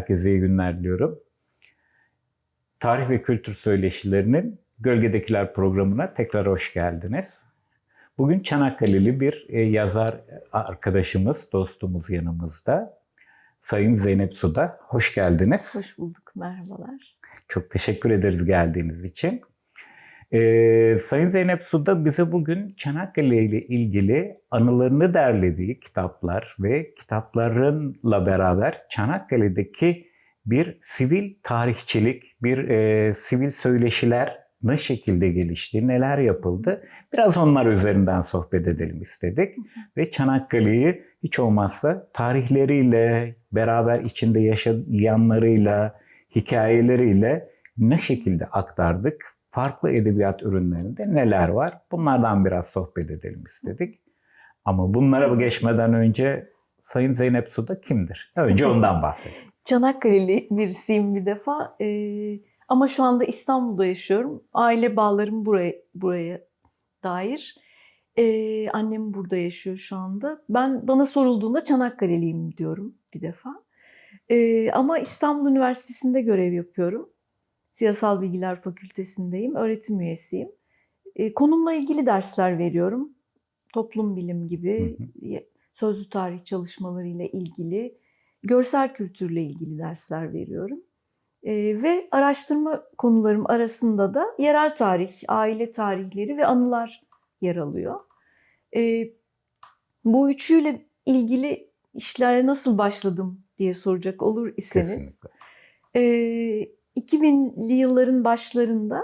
Herkese iyi günler diliyorum. Tarih ve Kültür Söyleşilerinin Gölgedekiler programına tekrar hoş geldiniz. Bugün Çanakkale'li bir e, yazar arkadaşımız, dostumuz yanımızda. Sayın Zeynep Suda. Hoş geldiniz. Hoş bulduk, merhabalar. Çok teşekkür ederiz geldiğiniz için. Ee, Sayın Zeynep Suda bize bugün Çanakkale ile ilgili anılarını derlediği kitaplar ve kitaplarınla beraber Çanakkale'deki bir sivil tarihçilik, bir e, sivil söyleşiler ne şekilde gelişti, neler yapıldı biraz onlar üzerinden sohbet edelim istedik. Ve Çanakkale'yi hiç olmazsa tarihleriyle, beraber içinde yaşayanlarıyla, hikayeleriyle ne şekilde aktardık? Farklı edebiyat ürünlerinde neler var? Bunlardan biraz sohbet edelim istedik. Ama bunlara geçmeden önce Sayın Zeynep Suda kimdir? Önce ondan bahsedelim. Çanakkale'li birisiyim bir defa. Ee, ama şu anda İstanbul'da yaşıyorum. Aile bağlarım buraya, buraya dair. Ee, annem burada yaşıyor şu anda. Ben bana sorulduğunda Çanakkale'liyim diyorum bir defa. Ee, ama İstanbul Üniversitesi'nde görev yapıyorum. Siyasal Bilgiler Fakültesindeyim, öğretim üyesiyim. Ee, konumla ilgili dersler veriyorum. Toplum bilim gibi, sözlü tarih çalışmalarıyla ilgili, görsel kültürle ilgili dersler veriyorum. Ee, ve araştırma konularım arasında da yerel tarih, aile tarihleri ve anılar yer alıyor. Ee, bu üçüyle ilgili işlere nasıl başladım diye soracak olur iseniz. Kesinlikle. Ee, 2000'li yılların başlarında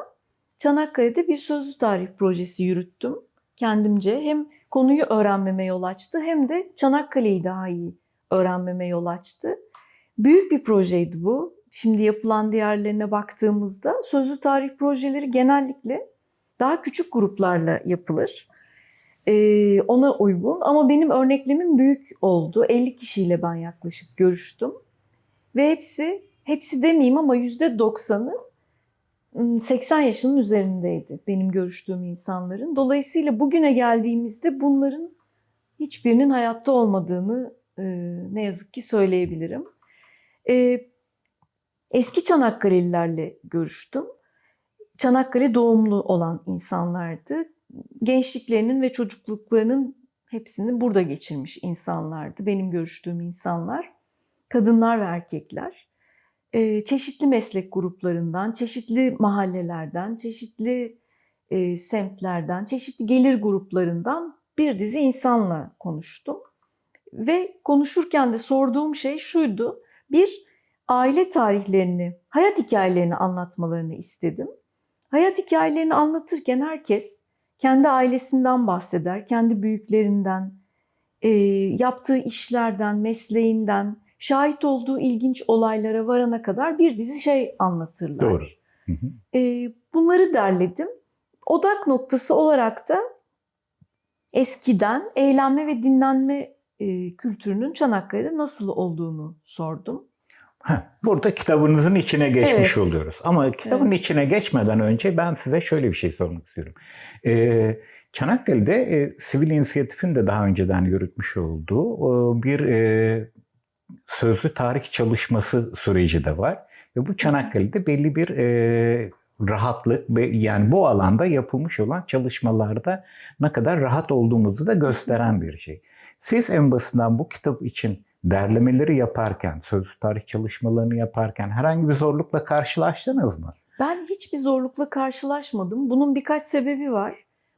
Çanakkale'de bir sözlü tarih projesi yürüttüm kendimce. Hem konuyu öğrenmeme yol açtı hem de Çanakkale'yi daha iyi öğrenmeme yol açtı. Büyük bir projeydi bu. Şimdi yapılan diğerlerine baktığımızda sözlü tarih projeleri genellikle daha küçük gruplarla yapılır. Ee, ona uygun ama benim örneklemim büyük oldu. 50 kişiyle ben yaklaşık görüştüm. Ve hepsi, hepsi demeyeyim ama %90'ı 80 yaşının üzerindeydi benim görüştüğüm insanların. Dolayısıyla bugüne geldiğimizde bunların hiçbirinin hayatta olmadığını e, ne yazık ki söyleyebilirim. E, eski Çanakkale'lilerle görüştüm. Çanakkale doğumlu olan insanlardı. Gençliklerinin ve çocukluklarının hepsini burada geçirmiş insanlardı. Benim görüştüğüm insanlar. Kadınlar ve erkekler. Çeşitli meslek gruplarından, çeşitli mahallelerden, çeşitli semtlerden, çeşitli gelir gruplarından bir dizi insanla konuştum. Ve konuşurken de sorduğum şey şuydu. Bir, aile tarihlerini, hayat hikayelerini anlatmalarını istedim. Hayat hikayelerini anlatırken herkes kendi ailesinden bahseder, kendi büyüklerinden, yaptığı işlerden, mesleğinden, şahit olduğu ilginç olaylara varana kadar bir dizi şey anlatırlar. Doğru. Hı hı. E, bunları derledim. Odak noktası olarak da eskiden eğlenme ve dinlenme e, kültürünün Çanakkale'de nasıl olduğunu sordum. Heh, Burada kitabınızın içine geçmiş Evet. oluyoruz. Ama kitabın içine geçmeden önce ben size şöyle bir şey sormak istiyorum. Ee, Çanakkale'de e, sivil inisiyatifin de daha önceden yürütmüş olduğu e, bir e, sözlü tarih çalışması süreci de var. Ve bu Çanakkale'de belli bir e, rahatlık ve yani bu alanda yapılmış olan çalışmalarda ne kadar rahat olduğumuzu da gösteren bir şey. Siz en basından bu kitap için derlemeleri yaparken, sözlü tarih çalışmalarını yaparken herhangi bir zorlukla karşılaştınız mı? Ben hiçbir zorlukla karşılaşmadım. Bunun birkaç sebebi var.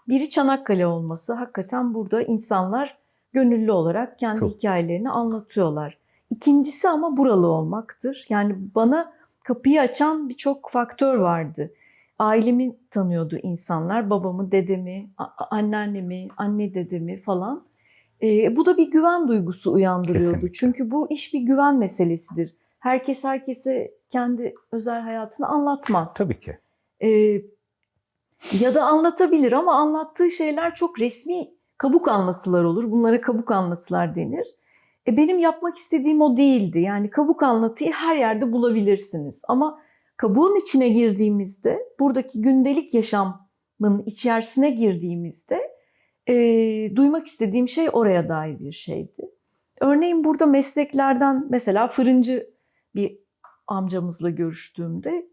Biri Çanakkale olması. Hakikaten burada insanlar gönüllü olarak kendi Çok. hikayelerini anlatıyorlar. İkincisi ama buralı olmaktır. Yani bana kapıyı açan birçok faktör vardı. Ailemi tanıyordu insanlar. Babamı, dedemi, anneannemi, anne dedemi falan. Ee, bu da bir güven duygusu uyandırıyordu. Kesinlikle. Çünkü bu iş bir güven meselesidir. Herkes herkese kendi özel hayatını anlatmaz. Tabii ki. Ee, ya da anlatabilir ama anlattığı şeyler çok resmi kabuk anlatılar olur. Bunlara kabuk anlatılar denir. E benim yapmak istediğim o değildi. Yani kabuk anlatıyı her yerde bulabilirsiniz. Ama kabuğun içine girdiğimizde, buradaki gündelik yaşamın içerisine girdiğimizde e, duymak istediğim şey oraya dair bir şeydi. örneğin burada mesleklerden mesela fırıncı bir amcamızla görüştüğümde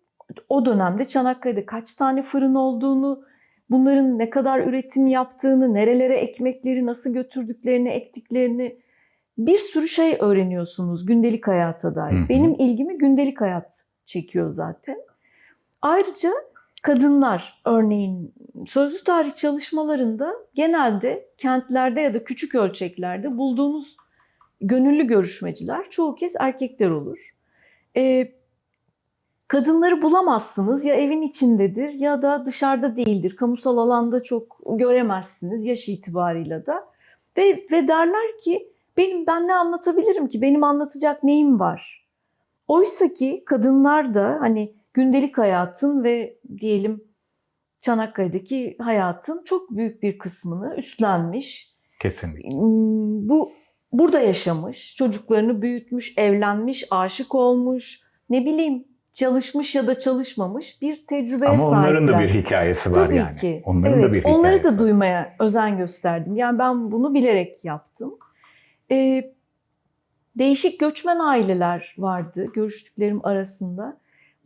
o dönemde Çanakkale'de kaç tane fırın olduğunu, bunların ne kadar üretim yaptığını, nerelere ekmekleri nasıl götürdüklerini, ektiklerini bir sürü şey öğreniyorsunuz gündelik hayata dair. Hı hı. Benim ilgimi gündelik hayat çekiyor zaten. Ayrıca kadınlar örneğin sözlü tarih çalışmalarında genelde kentlerde ya da küçük ölçeklerde bulduğumuz gönüllü görüşmeciler çoğu kez erkekler olur. Ee, kadınları bulamazsınız ya evin içindedir ya da dışarıda değildir. Kamusal alanda çok göremezsiniz yaş itibarıyla da. Ve, ve derler ki benim ben ne anlatabilirim ki? Benim anlatacak neyim var? Oysa ki kadınlar da hani gündelik hayatın ve diyelim Çanakkale'deki hayatın çok büyük bir kısmını üstlenmiş. Kesinlikle. Hmm, Bu burada yaşamış, çocuklarını büyütmüş, evlenmiş, aşık olmuş, ne bileyim çalışmış ya da çalışmamış bir tecrübeye Ama onların da sahipler. bir hikayesi var Tabii yani. ki. Onların evet, da bir hikayesi Onları da var. duymaya özen gösterdim. Yani ben bunu bilerek yaptım. Ee, değişik göçmen aileler vardı görüştüklerim arasında.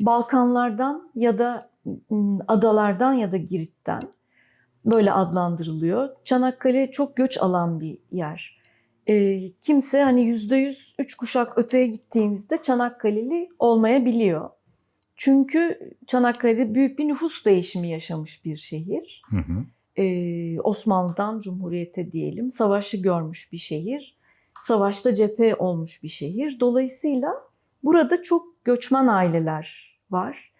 Balkanlardan ya da adalardan ya da Girit'ten böyle adlandırılıyor. Çanakkale çok göç alan bir yer. Ee, kimse hani yüzde yüz üç kuşak öteye gittiğimizde Çanakkale'li olmayabiliyor. Çünkü Çanakkale büyük bir nüfus değişimi yaşamış bir şehir. Hı hı. Ee, Osmanlı'dan Cumhuriyet'e diyelim savaşı görmüş bir şehir. Savaşta cephe olmuş bir şehir. Dolayısıyla burada çok göçmen aileler var.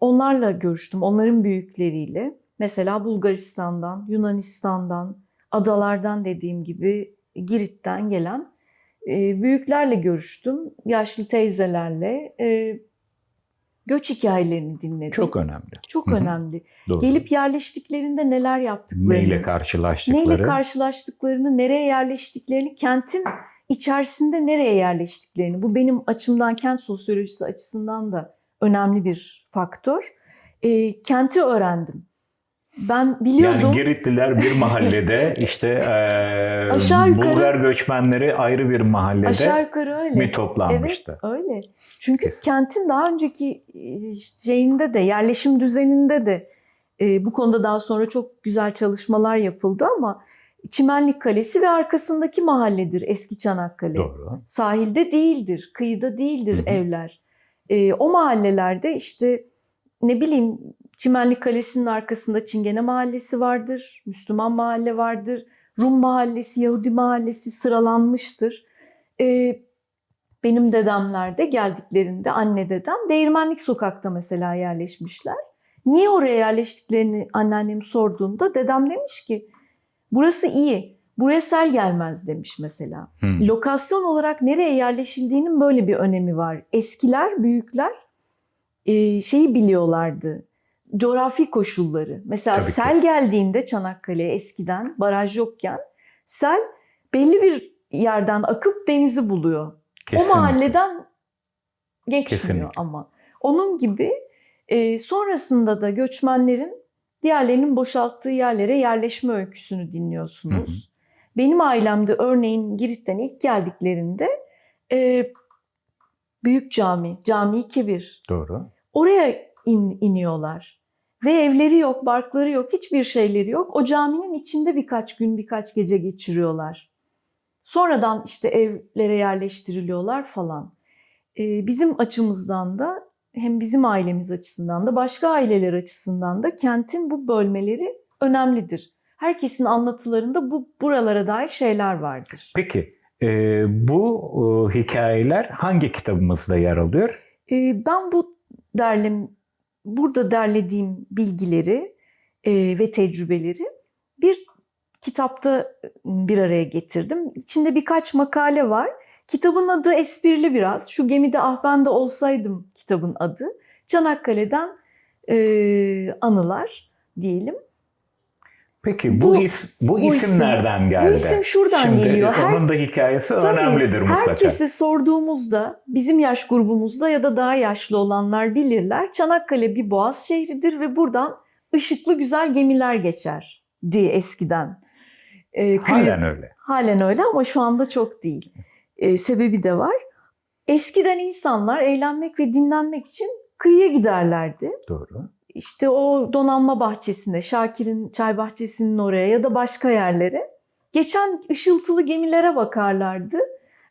Onlarla görüştüm, onların büyükleriyle. Mesela Bulgaristan'dan, Yunanistan'dan, adalardan dediğim gibi Girit'ten gelen e, büyüklerle görüştüm. Yaşlı teyzelerle e, göç hikayelerini dinledim. Çok önemli. Çok önemli. Doğru. Gelip yerleştiklerinde neler yaptıklarını, Neyle karşılaştıkları. neyle karşılaştıklarını, nereye yerleştiklerini, kentin içerisinde nereye yerleştiklerini. Bu benim açımdan kent sosyolojisi açısından da önemli bir faktör. E, kenti öğrendim. Ben biliyordum. Yani Giritliler bir mahallede işte Aşağı yukarı- Bulgar göçmenleri ayrı bir mahallede Aşağı yukarı öyle. mi toplanmıştı? Evet öyle. Çünkü Kesin. kentin daha önceki e, şeyinde de yerleşim düzeninde de e, bu konuda daha sonra çok güzel çalışmalar yapıldı ama Çimenlik Kalesi ve arkasındaki mahalledir eski Çanakkale. Doğru. Sahilde değildir, kıyıda değildir Hı hı. evler. E, o mahallelerde işte ne bileyim Çimenlik Kalesi'nin arkasında Çingene Mahallesi vardır, Müslüman Mahalle vardır, Rum Mahallesi, Yahudi Mahallesi sıralanmıştır. E, benim dedemler de geldiklerinde anne dedem Değirmenlik Sokak'ta mesela yerleşmişler. Niye oraya yerleştiklerini anneannem sorduğunda dedem demiş ki burası iyi. Buraya sel gelmez demiş mesela. Hı. Lokasyon olarak nereye yerleşildiğinin böyle bir önemi var. Eskiler, büyükler e, şeyi biliyorlardı. Coğrafi koşulları. Mesela Tabii ki. sel geldiğinde Çanakkale'ye eskiden baraj yokken sel belli bir yerden akıp denizi buluyor. Kesinlikle. O mahalleden geçmiyor Kesinlikle. ama. Onun gibi e, sonrasında da göçmenlerin diğerlerinin boşalttığı yerlere yerleşme öyküsünü dinliyorsunuz. Benim ailemde örneğin Girit'ten ilk geldiklerinde e, Büyük Cami, Cami Kebir. Doğru. Oraya in- iniyorlar. Ve evleri yok, barkları yok, hiçbir şeyleri yok. O caminin içinde birkaç gün, birkaç gece geçiriyorlar. Sonradan işte evlere yerleştiriliyorlar falan. Ee, bizim açımızdan da hem bizim ailemiz açısından da başka aileler açısından da kentin bu bölmeleri önemlidir. Herkesin anlatılarında bu buralara dair şeyler vardır. Peki e, bu e, hikayeler hangi kitabımızda yer alıyor? Ee, ben bu derlem burada derlediğim bilgileri e, ve tecrübeleri bir kitapta bir araya getirdim. İçinde birkaç makale var. Kitabın adı esprili biraz. Şu gemide ah ben de olsaydım kitabın adı. Çanakkale'den e, anılar diyelim. Peki bu, Bu- is, bu, bu isim, isim- nereden geldi? Bu isim şuradan Şimdi geliyor. Her- onun da hikayesi Tabii, önemlidir mutlaka. Herkese sorduğumuzda bizim yaş grubumuzda ya da daha yaşlı olanlar bilirler. Çanakkale bir boğaz şehridir ve buradan ışıklı güzel gemiler geçer diye eskiden. Ee, Halen öyle. Halen öyle ama şu anda çok değil. e, sebebi de var. Eskiden insanlar eğlenmek ve dinlenmek için kıyıya giderlerdi. Doğru. İşte o donanma bahçesine, Şakir'in çay bahçesinin oraya ya da başka yerlere geçen ışıltılı gemilere bakarlardı.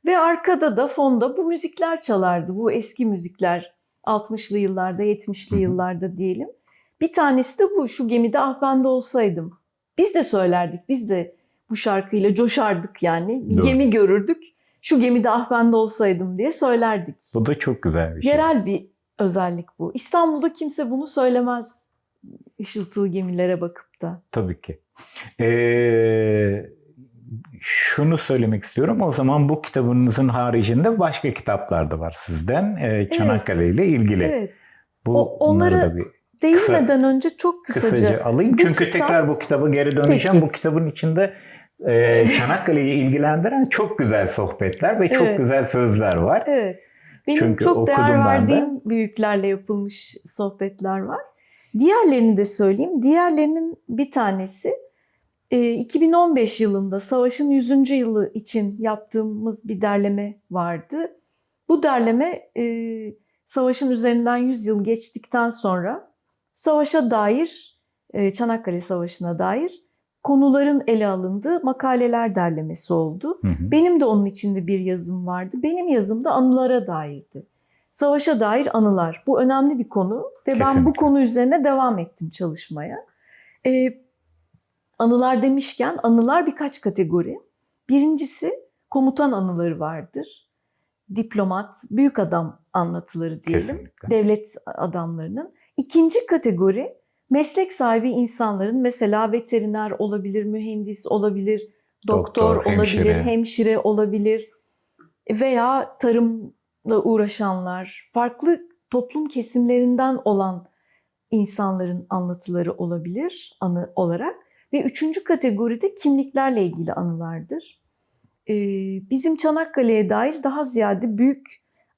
Ve arkada da fonda bu müzikler çalardı. Bu eski müzikler 60'lı yıllarda, 70'li Hı hı. yıllarda diyelim. Bir tanesi de bu. Şu gemide ah ben de olsaydım. Biz de söylerdik. Biz de bu şarkıyla coşardık yani. Bir Doğru. gemi görürdük. Şu gemide ah ben de olsaydım diye söylerdik. Bu da çok güzel bir şey. Yerel bir özellik bu. İstanbul'da kimse bunu söylemez. Işıltılı gemilere bakıp da. Tabii ki. Ee, şunu söylemek istiyorum. O zaman bu kitabınızın haricinde başka kitaplar da var sizden. Ee, Çanakkale ile ilgili. Evet. Bu, O- onları da bir Değinmeden önce çok kısaca, kısaca alayım. Bu Çünkü kitap- tekrar bu kitaba geri döneceğim. Peki. Bu kitabın içinde e, Çanakkale'yi ilgilendiren çok güzel sohbetler ve çok Evet. güzel sözler var. Evet. Benim Çünkü çok değer ben de. verdiğim büyüklerle yapılmış sohbetler var. Diğerlerini de söyleyeyim. Diğerlerinin bir tanesi e, 2015 yılında savaşın 100. yılı için yaptığımız bir derleme vardı. Bu derleme e, savaşın üzerinden 100 yıl geçtikten sonra savaşa dair, e, Çanakkale Savaşı'na dair konuların ele alındığı makaleler derlemesi oldu. Hı hı. Benim de onun içinde bir yazım vardı. Benim yazım da anılara dairdi. Savaşa dair anılar. Bu önemli bir konu ve ben bu Kesinlikle. konu üzerine devam ettim çalışmaya. Ee, anılar demişken anılar birkaç kategori. Birincisi komutan anıları vardır. Diplomat, büyük adam anlatıları diyelim Kesinlikle. devlet adamlarının. İkinci kategori meslek sahibi insanların mesela veteriner olabilir, mühendis olabilir, doktor, Doktor, olabilir, hemşire. hemşire olabilir veya tarımla uğraşanlar, farklı toplum kesimlerinden olan insanların anlatıları olabilir anı olarak. Ve üçüncü kategoride kimliklerle ilgili anılardır. Ee, bizim Çanakkale'ye dair daha ziyade büyük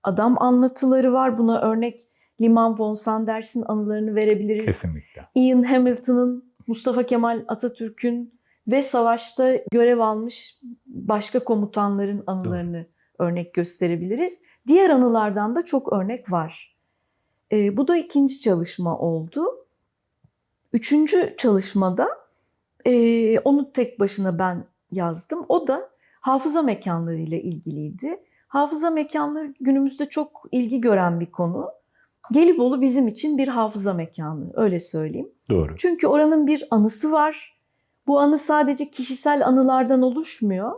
adam anlatıları var. Buna örnek Liman von Sanders'in anılarını verebiliriz. Kesinlikle. Ian Hamilton'ın, Mustafa Kemal Atatürk'ün ve savaşta görev almış başka komutanların anılarını örnek gösterebiliriz. Diğer anılardan da çok örnek var. Ee, bu da ikinci çalışma oldu. Üçüncü çalışmada e, onu tek başına ben yazdım. O da hafıza mekanları ile ilgiliydi. Hafıza mekanları günümüzde çok ilgi gören bir konu. Gelibolu bizim için bir hafıza mekanı, öyle söyleyeyim. Doğru. Çünkü oranın bir anısı var. Bu anı sadece kişisel anılardan oluşmuyor.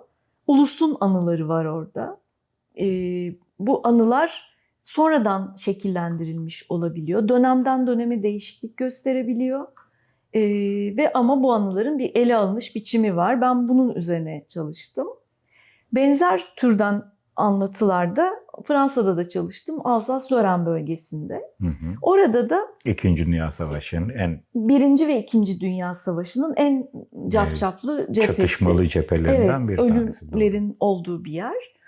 Ulusun anıları var orada. Ee, bu anılar sonradan şekillendirilmiş olabiliyor. Dönemden döneme değişiklik gösterebiliyor. Ee, ve ama bu anıların bir ele alınmış biçimi var. Ben bunun üzerine çalıştım. Benzer türden anlatılarda Fransa'da da çalıştım. Alsas-Lorraine bölgesinde. Hı hı. Orada da İkinci Dünya Savaşı'nın en Birinci ve İkinci Dünya Savaşı'nın en cafcaflı cephesi. çatışmalı cephelerinden evet, bir tanesi. Doğru. ölümlerin olduğu bir yer.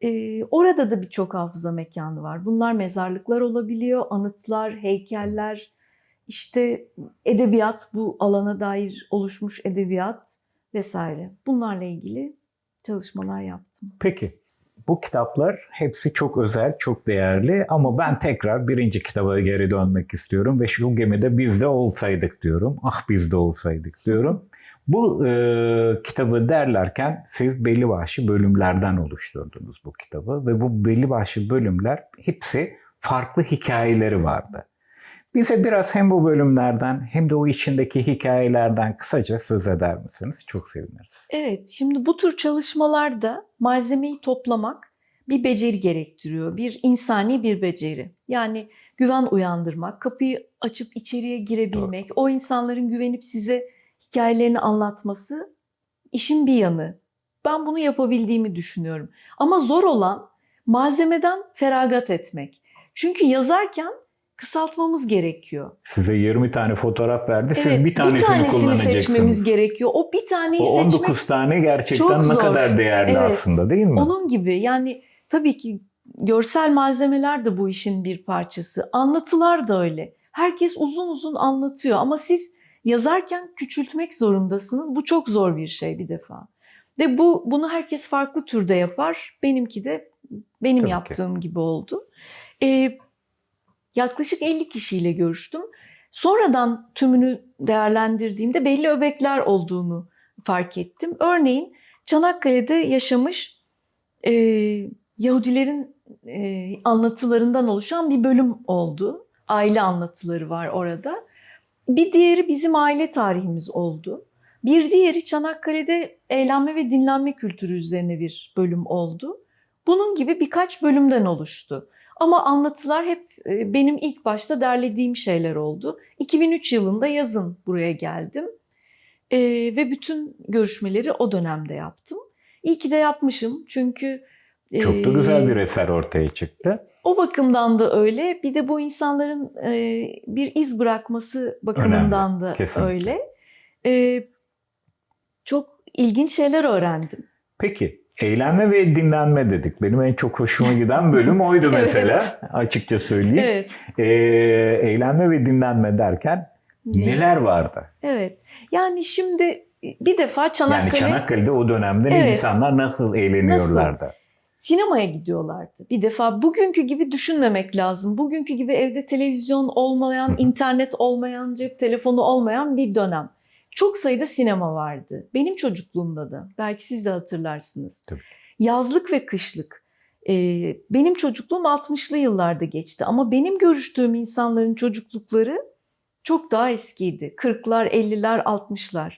Ee, orada da birçok hafıza mekanı var. Bunlar mezarlıklar olabiliyor, anıtlar, heykeller, işte edebiyat, bu alana dair oluşmuş edebiyat vesaire. Bunlarla ilgili çalışmalar yaptım. Peki. Bu kitaplar hepsi çok özel, çok değerli ama ben tekrar birinci kitaba geri dönmek istiyorum ve şu gemide biz de olsaydık diyorum. Ah biz de olsaydık diyorum. Bu e, kitabı derlerken siz belli başlı bölümlerden oluşturdunuz bu kitabı ve bu belli başlı bölümler hepsi farklı hikayeleri vardı. Bize biraz hem bu bölümlerden hem de o içindeki hikayelerden kısaca söz eder misiniz? Çok seviniriz. Evet, şimdi bu tür çalışmalarda malzemeyi toplamak bir beceri gerektiriyor. Bir insani bir beceri. Yani güven uyandırmak, kapıyı açıp içeriye girebilmek, o insanların güvenip size hikayelerini anlatması işin bir yanı. Ben bunu yapabildiğimi düşünüyorum. Ama zor olan malzemeden feragat etmek. Çünkü yazarken kısaltmamız gerekiyor. Size 20 tane fotoğraf verdi. Siz Evet, bir tanesini, tanesini kullanacaksınız. seçmemiz gerekiyor. O bir taneyi O seçmek 19 tane gerçekten ne kadar değerli Evet. aslında değil mi? Onun gibi yani tabii ki görsel malzemeler de bu işin bir parçası. Anlatılar da öyle. Herkes uzun uzun anlatıyor ama siz yazarken küçültmek zorundasınız. Bu çok zor bir şey bir defa. Ve bu bunu herkes farklı türde yapar. Benimki de benim Tabii ki. yaptığım gibi oldu. Ee, yaklaşık 50 kişiyle görüştüm. Sonradan tümünü değerlendirdiğimde belli öbekler olduğunu fark ettim. Örneğin Çanakkale'de yaşamış e, Yahudilerin e, anlatılarından oluşan bir bölüm oldu. Aile anlatıları var orada. Bir diğeri bizim aile tarihimiz oldu. Bir diğeri Çanakkale'de eğlenme ve dinlenme kültürü üzerine bir bölüm oldu. Bunun gibi birkaç bölümden oluştu. Ama anlatılar hep e, benim ilk başta derlediğim şeyler oldu. 2003 yılında yazın buraya geldim. E, ve bütün görüşmeleri o dönemde yaptım. İyi ki de yapmışım çünkü Çok da e, güzel bir eser ortaya çıktı. o bakımdan da öyle. Bir de bu insanların e, bir iz bırakması bakımından da kesinlikle. öyle. E, çok ilginç şeyler öğrendim. Peki eğlenme ve dinlenme dedik. Benim en çok hoşuma giden bölüm oydu Evet. mesela. Açıkça söyleyeyim. Evet. Ee, eğlenme ve dinlenme derken neler vardı? Evet. Yani şimdi bir defa Yani Çanakkale Çanakkale'de o dönemde Evet. insanlar nasıl eğleniyorlardı? sinemaya gidiyorlardı. Bir defa bugünkü gibi düşünmemek lazım. Bugünkü gibi evde televizyon olmayan, internet olmayan, cep telefonu olmayan bir dönem. Çok sayıda sinema vardı. Benim çocukluğumda da. Belki siz de hatırlarsınız. Tabii. Yazlık ve kışlık. Ee, benim çocukluğum 60'lı yıllarda geçti. Ama benim görüştüğüm insanların çocuklukları çok daha eskiydi. 40'lar, 50'ler, 60'lar.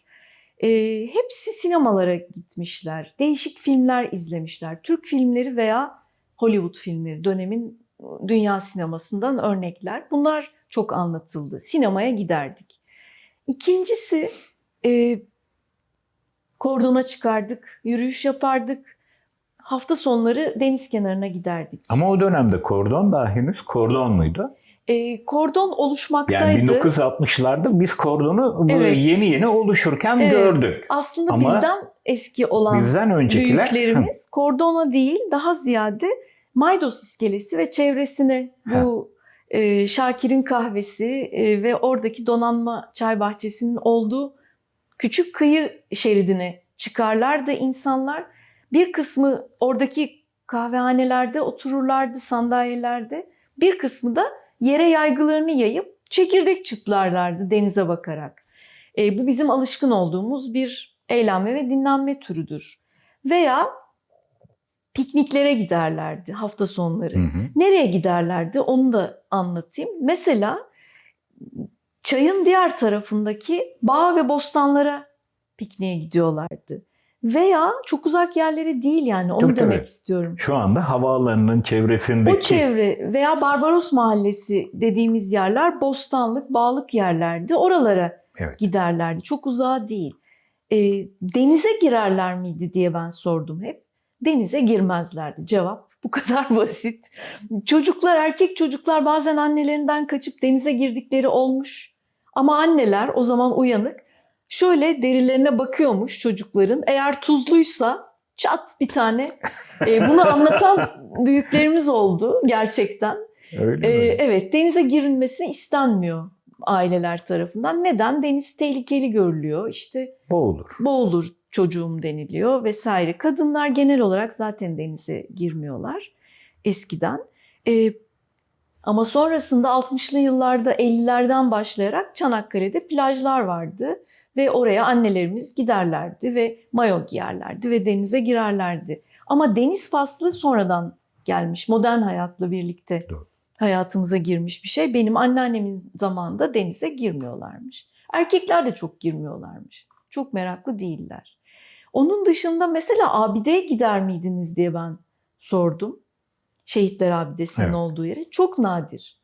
Ee, hepsi sinemalara gitmişler. Değişik filmler izlemişler. Türk filmleri veya Hollywood filmleri dönemin dünya sinemasından örnekler. Bunlar çok anlatıldı. Sinemaya giderdik. İkincisi e, kordona çıkardık, yürüyüş yapardık. Hafta sonları deniz kenarına giderdik. Ama o dönemde kordon daha henüz kordon muydu? E, kordon oluşmaktaydı. Yani 1960'larda biz kordonu böyle Evet. yeni yeni oluşurken Evet. gördük. Aslında Ama bizden eski olan Bizden öncekiler büyüklerimiz kordona değil daha ziyade Maydos iskelesi ve çevresine bu e, Şakir'in kahvesi e, ve oradaki donanma çay bahçesinin olduğu küçük kıyı şeridine çıkarlardı insanlar. Bir kısmı oradaki kahvehanelerde otururlardı sandalyelerde. Bir kısmı da yere yaygılarını yayıp çekirdek çıtlarlardı denize bakarak. E, bu bizim alışkın olduğumuz bir eğlenme ve dinlenme türüdür. Veya pikniklere giderlerdi hafta sonları. Hı hı. Nereye giderlerdi onu da anlatayım. Mesela çayın diğer tarafındaki bağ ve bostanlara pikniğe gidiyorlardı. Veya çok uzak yerlere değil yani onu Tabii, demek tabii. istiyorum. Şu anda havaalanının çevresindeki O çevre veya Barbaros Mahallesi dediğimiz yerler bostanlık, bağlık yerlerdi. Oralara Evet. giderlerdi. Çok uzağa değil. E, denize girerler miydi diye ben sordum hep. Denize girmezlerdi. Cevap bu kadar basit. Çocuklar, erkek çocuklar bazen annelerinden kaçıp denize girdikleri olmuş. Ama anneler o zaman uyanık. Şöyle derilerine bakıyormuş çocukların. Eğer tuzluysa çat bir tane. E, bunu anlatan büyüklerimiz oldu gerçekten. Öyle Ee, mi? evet, denize girilmesi istenmiyor aileler tarafından. Neden? Deniz tehlikeli görülüyor. İşte Boğulur. boğulur çocuğum deniliyor vesaire. Kadınlar genel olarak zaten denize girmiyorlar eskiden. Ee, ama sonrasında 60'lı yıllarda 50'lerden başlayarak Çanakkale'de plajlar vardı ve oraya annelerimiz giderlerdi ve mayo giyerlerdi ve denize girerlerdi. Ama deniz faslı sonradan gelmiş modern hayatla birlikte Doğru. hayatımıza girmiş bir şey. Benim anneannemin zamanında denize girmiyorlarmış. Erkekler de çok girmiyorlarmış. Çok meraklı değiller. Onun dışında mesela abideye gider miydiniz diye ben sordum. Şehitler Abidesi'nin Evet. olduğu yere. Çok nadir.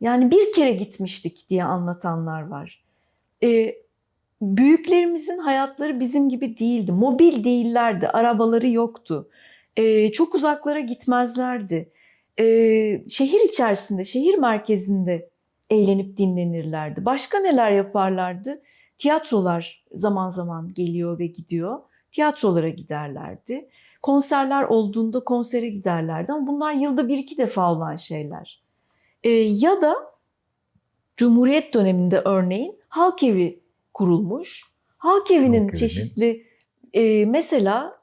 Yani bir kere gitmiştik diye anlatanlar var. Ee, büyüklerimizin hayatları bizim gibi değildi. Mobil değillerdi. Arabaları yoktu. Ee, çok uzaklara gitmezlerdi. Ee, şehir içerisinde, şehir merkezinde eğlenip dinlenirlerdi. Başka neler yaparlardı? Tiyatrolar zaman zaman geliyor ve gidiyor. Tiyatrolara giderlerdi. Konserler olduğunda konsere giderlerdi ama bunlar yılda bir iki defa olan şeyler. Ee, ya da Cumhuriyet döneminde örneğin halk evi kurulmuş. Halk evinin Halk çeşitli Ee, mesela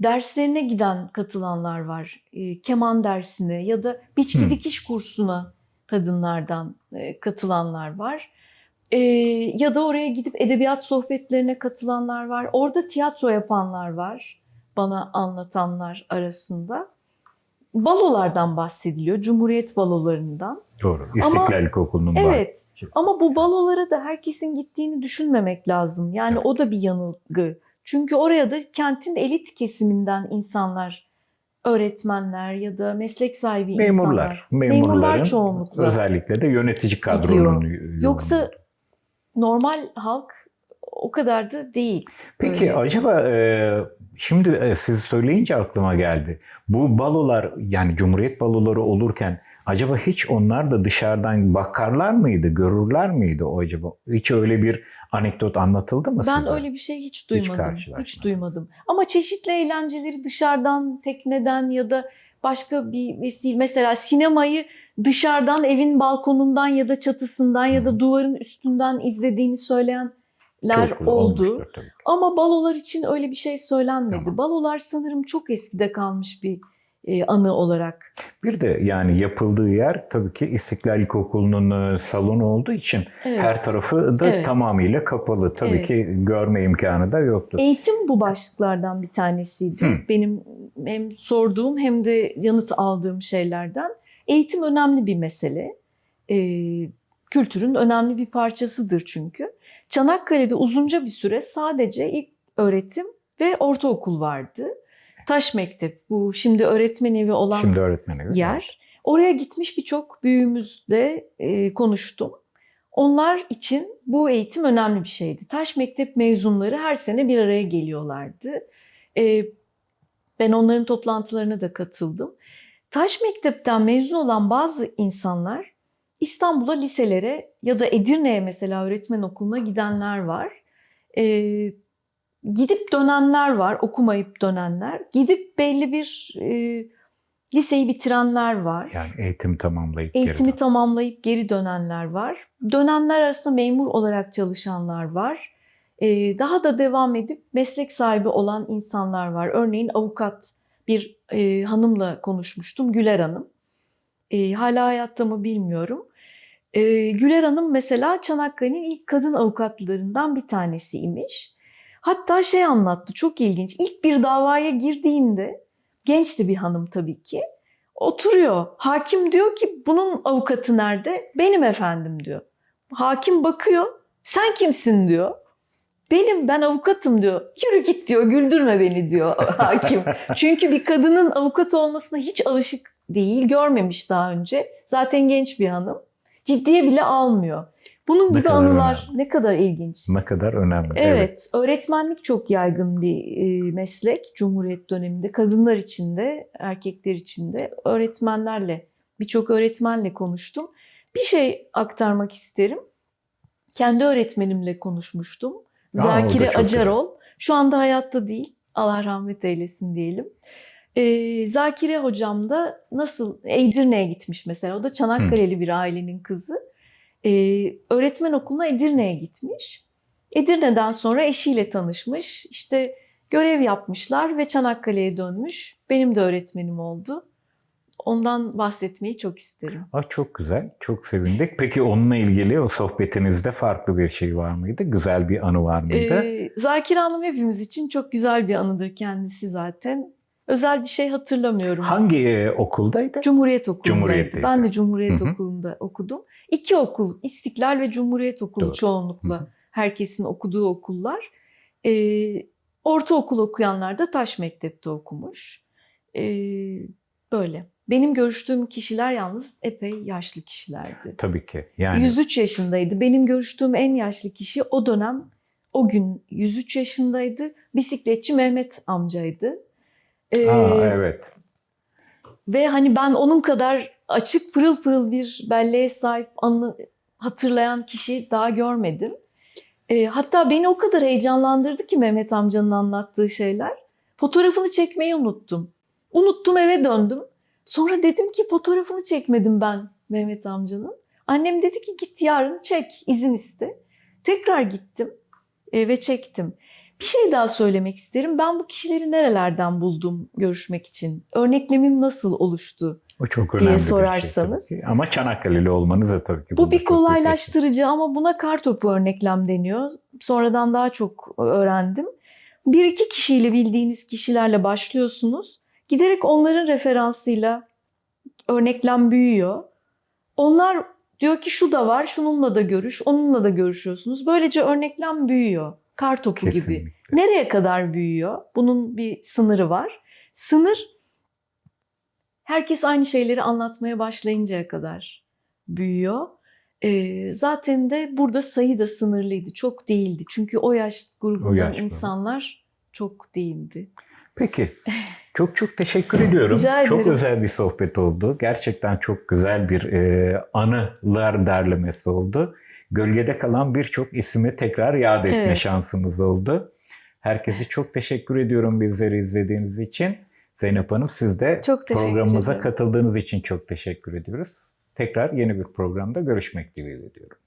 derslerine giden katılanlar var. Ee, keman dersine ya da biçki dikiş kursuna kadınlardan e, katılanlar var. Ee, ya da oraya gidip edebiyat sohbetlerine katılanlar var. Orada tiyatro yapanlar var. Bana anlatanlar arasında. Balolardan bahsediliyor. Cumhuriyet balolarından. Doğru. İstiklal İlkokulu'nun Evet. bahçesi. Ama bu balolara da herkesin gittiğini düşünmemek lazım. Yani Evet. o da bir yanılgı. Çünkü oraya da kentin elit kesiminden insanlar, öğretmenler ya da meslek sahibi memurlar. insanlar. Memurların çoğunlukla. özellikle de yönetici kadronun Yoksa. Normal halk o kadar da değil. Peki Öyle. acaba e, şimdi e, siz söyleyince aklıma geldi. Bu balolar yani Cumhuriyet baloları olurken acaba hiç onlar da dışarıdan bakarlar mıydı, görürler miydi o acaba? Hiç öyle bir anekdot anlatıldı mı Ben size? öyle bir şey hiç duymadım. Hiç, karşılaşmadım. duymadım. Ama çeşitli eğlenceleri dışarıdan, tekneden ya da başka bir vesile mesela sinemayı dışarıdan evin balkonundan ya da çatısından ya da duvarın üstünden izlediğini söyleyenler Çok oldu. Ama balolar için öyle bir şey söylenmedi. Tamam. Balolar sanırım çok eskide kalmış bir e, anı olarak. Bir de yani yapıldığı yer tabii ki İstiklal İlkokulu'nun e, salonu olduğu için Evet. her tarafı da Evet. tamamıyla kapalı. Tabii Evet. ki görme imkanı da yoktur. Eğitim bu başlıklardan bir tanesiydi. Hı. Benim hem sorduğum hem de yanıt aldığım şeylerden. Eğitim önemli bir mesele. Ee, kültürün önemli bir parçasıdır çünkü. Çanakkale'de uzunca bir süre sadece ilk öğretim ve ortaokul vardı. Taş Mektep bu şimdi öğretmen evi olan Şimdi öğretmeni. yer. Oraya gitmiş birçok büyüğümüzle e, konuştum. Onlar için bu eğitim önemli bir şeydi. Taş Mektep mezunları her sene bir araya geliyorlardı. E, ben onların toplantılarına da katıldım. Taş Mektep'ten mezun olan bazı insanlar İstanbul'a liselere ya da Edirne'ye mesela öğretmen okuluna gidenler var. E, gidip dönenler var, okumayıp dönenler. Gidip belli bir e, liseyi bitirenler var. Yani eğitim tamamlayıp geri Eğitimi dön- tamamlayıp geri dönenler var. Dönenler arasında memur olarak çalışanlar var. Ee, daha da devam edip meslek sahibi olan insanlar var. Örneğin avukat bir e, hanımla konuşmuştum, Güler Hanım. E, hala hayatta mı bilmiyorum. E, Güler Hanım mesela Çanakkale'nin ilk kadın avukatlarından bir tanesiymiş. Hatta şey anlattı, çok ilginç. İlk bir davaya girdiğinde, gençti bir hanım tabii ki. Oturuyor. Hakim diyor ki bunun avukatı nerede? Benim efendim diyor. Hakim bakıyor. Sen kimsin diyor. Benim ben avukatım diyor. Yürü git diyor. Güldürme beni diyor hakim. Çünkü bir kadının avukat olmasına hiç alışık değil. Görmemiş daha önce. Zaten genç bir hanım. Ciddiye bile almıyor. Bunun Ne gibi kadar anılar ne kadar ilginç. Ne kadar önemli. Evet, öğretmenlik çok yaygın bir e, meslek Cumhuriyet döneminde. Kadınlar için de, erkekler için de öğretmenlerle, birçok öğretmenle konuştum. Bir şey aktarmak isterim. Kendi öğretmenimle konuşmuştum. Da Zakire çok güzel. Acarol. Şu anda hayatta değil. Allah rahmet eylesin diyelim. E, Zakire hocam da nasıl Edirne'ye gitmiş mesela. O da Çanakkale'li bir ailenin kızı. E, öğretmen okuluna Edirne'ye gitmiş. Edirne'den sonra eşiyle tanışmış. İşte görev yapmışlar ve Çanakkale'ye dönmüş. Benim de öğretmenim oldu. Ondan bahsetmeyi çok isterim. Aa, çok güzel. Çok sevindik. Peki onunla ilgili o sohbetinizde farklı bir şey var mıydı? Güzel bir anı var mıydı? Ee, Zakire Hanım hepimiz için çok güzel bir anıdır kendisi zaten. Özel bir şey hatırlamıyorum. Hangi e, okuldaydı? Cumhuriyet Okulu'ndaydı. Cumhuriyet'teydi. Ben de Cumhuriyet Hı hı. Okulu'nda okudum. İki okul, İstiklal ve Cumhuriyet Okulu Doğru. çoğunlukla Hı hı. herkesin okuduğu okullar. Ee, ortaokul okuyanlar da Taş Mektep'te okumuş. Ee, böyle. Benim görüştüğüm kişiler yalnız epey yaşlı kişilerdi. Tabii ki. Yani 103 yaşındaydı. Benim görüştüğüm en yaşlı kişi o dönem, o gün 103 yaşındaydı. Bisikletçi Mehmet amcaydı. Ee, Aa, evet. ve hani ben onun kadar açık pırıl pırıl bir belleğe sahip anı hatırlayan kişi daha görmedim. Ee, hatta beni o kadar heyecanlandırdı ki Mehmet amcanın anlattığı şeyler. Fotoğrafını çekmeyi unuttum. Unuttum eve döndüm. Sonra dedim ki fotoğrafını çekmedim ben Mehmet amcanın. Annem dedi ki git yarın çek izin iste. Tekrar gittim e, ve çektim. Bir şey daha söylemek isterim. Ben bu kişileri nerelerden buldum görüşmek için? Örneklemim nasıl oluştu? O çok diye önemli bir şey sorarsanız. tabii ki. Ama Çanakkale'li olmanız da tabii ki. Bu bir kolaylaştırıcı ama buna kar topu örneklem deniyor. Sonradan daha çok öğrendim. Bir iki kişiyle bildiğiniz kişilerle başlıyorsunuz. Giderek onların referansıyla örneklem büyüyor. Onlar diyor ki şu da var, şununla da görüş, onunla da görüşüyorsunuz. Böylece örneklem büyüyor. Kar topu gibi. Kesinlikle. Nereye kadar büyüyor? Bunun bir sınırı var. Sınır herkes aynı şeyleri anlatmaya başlayıncaya kadar büyüyor. Ee, zaten de burada sayı da sınırlıydı. Çok değildi. Çünkü o yaş grubundan O yaş insanlar çok değildi. Peki. Çok çok teşekkür ediyorum. Rica Çok özel bir sohbet oldu. Gerçekten çok güzel bir e, anılar derlemesi oldu. Gölgede kalan birçok ismi tekrar yad etme Evet. şansımız oldu. Herkese çok teşekkür ediyorum bizleri izlediğiniz için. Zeynep Hanım siz de Çok programımıza ederim. katıldığınız için çok teşekkür ediyoruz. Tekrar yeni bir programda görüşmek dileğiyle diyorum.